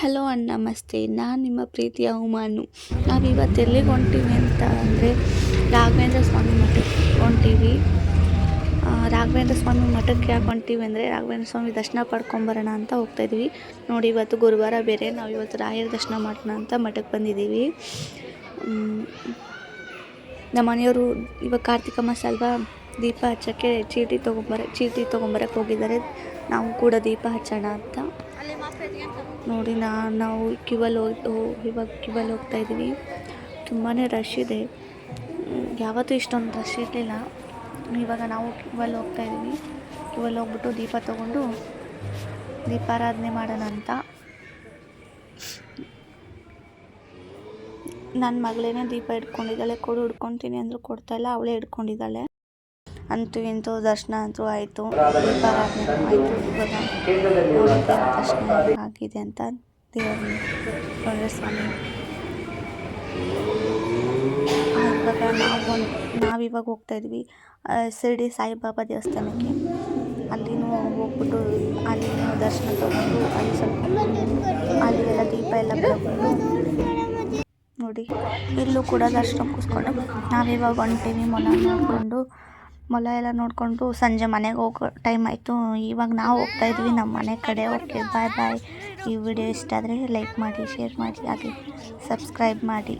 Hello ಅಣ್ಣ, ನಮಸ್ತೆ. ನಾನು ನಿಮ್ಮ ಪ್ರೀತಿಯ ಅವಮಾನು ನಾವು ಇವತ್ತು ಎಲ್ಲಿಗೆ ಹೊಂಟೀವಿ ಅಂತ ಅಂದರೆ ರಾಘವೇಂದ್ರ ಸ್ವಾಮಿ ಮಠಕ್ಕೆ ಹೊಂಟೀವಿ. ರಾಘವೇಂದ್ರ ಸ್ವಾಮಿ ಮಠಕ್ಕೆ ಯಾಕೆ ಹೊಂಟೀವಿ ಅಂದರೆ ರಾಘವೇಂದ್ರ ಸ್ವಾಮಿ ದರ್ಶನ ಪಡ್ಕೊಂಬರೋಣ ಅಂತ ಹೋಗ್ತಾ ಇದ್ವಿ. ನೋಡಿ, ಇವತ್ತು ಗುರುವಾರ ಬೇರೆ, ನಾವು ಇವತ್ತು ರಾಯರ ದರ್ಶನ ಮಾಡೋಣ ಅಂತ ಮಠಕ್ಕೆ ಬಂದಿದ್ದೀವಿ. ನಮ್ಮ ಮನೆಯವರು ಇವಾಗ ಕಾರ್ತಿಕ ಮಾಸ ಅಲ್ವಾ? ದೀಪ ಹಚ್ಚೋಕ್ಕೆ ಚೀಟಿ ತೊಗೊಂಬರ, ಚೀಟಿ ತೊಗೊಂಬರಕ್ಕೆ ಹೋಗಿದ್ದಾರೆ. ನಾವು ಕೂಡ ದೀಪ ಹಚ್ಚೋಣ ಅಂತ. ನೋಡಿ ನಾವು ಕ್ಯೂವಲ್ಲಿ ಹೋಗಿ ಇವಾಗ ಕ್ಯೂವಲ್ಲಿ ಹೋಗ್ತಾ ಇದ್ದೀವಿ. ತುಂಬಾ ರಶ್ ಇದೆ. ಯಾವತ್ತೂ ಇಷ್ಟೊಂದು ರಶ್ ಇರಲಿಲ್ಲ. ಇವಾಗ ನಾವು ಕ್ಯೂವಲ್ಲಿ ಹೋಗ್ತಾ ಇದ್ದೀವಿ. ಕ್ಯೂವಲ್ಲಿ ಹೋಗ್ಬಿಟ್ಟು ದೀಪ ತೊಗೊಂಡು ದೀಪಾರಾಧನೆ ಮಾಡೋಣ ಅಂತ. ನನ್ನ ಮಗಳೇನೇ ದೀಪ ಹಿಡ್ಕೊಂಡಿದ್ದಾಳೆ ಕೊಡು ಹಿಡ್ಕೊತೀನಿ ಅಂದರೂ ಕೊಡ್ತಾಯಿಲ್ಲ ಅವಳೇ ಹಿಡ್ಕೊಂಡಿದ್ದಾಳೆ ಅಂತೂ ಇಂತೂ ದರ್ಶನ ಅಂತೂ ಆಯಿತು. ದೀಪಾರಾಧನೆ ಆಯಿತು. ದರ್ಶನ ಆಗಿದೆ ಅಂತ ದೇವರ ಸ್ವಾಮಿ ಇವಾಗ ನಾವು ನಾವಿವಾಗ ಹೋಗ್ತಾ ಇದ್ವಿ ಶಿರ್ಡಿ ಸಾಯಿಬಾಬಾ ದೇವಸ್ಥಾನಕ್ಕೆ. ಅಲ್ಲಿನೂ ಹೋಗ್ಬಿಟ್ಟು ಅಲ್ಲಿ ದರ್ಶನ ತಗೊಂಡು ಅಲ್ಲಿ ಸ್ವಲ್ಪ ಅಲ್ಲಿಗೆಲ್ಲ ದೀಪ ಎಲ್ಲ ಬೆಳಕೊಂಡು ನೋಡಿ, ಇಲ್ಲೂ ಕೂಡ ದರ್ಶನ ಕೂಸ್ಕೊಂಡು ನಾವಿವಾಗ ಹೊಂಟೀವಿ ಮೊಲ ನೋಡಿಕೊಂಡು. ಮೊಲ ಎಲ್ಲ ನೋಡಿಕೊಂಡು ಸಂಜೆ ಮನೆಗೆ ಹೋಗೋ ಟೈಮ್ ಆಯಿತು. ಇವಾಗ ನಾವು ಹೋಗ್ತಾ ಇದ್ವಿ, ನಮ್ಮ ಮನೆ ಕಡೆ ಓಕೆ ಬಾಯ್ ಬಾಯ್ ಈ ವಿಡಿಯೋ ಇಷ್ಟ ಆದರೆ ಲೈಕ್ ಮಾಡಿ ಶೇರ್ ಮಾಡಿ, ಹಾಗೆ ಸಬ್ಸ್ಕ್ರೈಬ್ ಮಾಡಿ.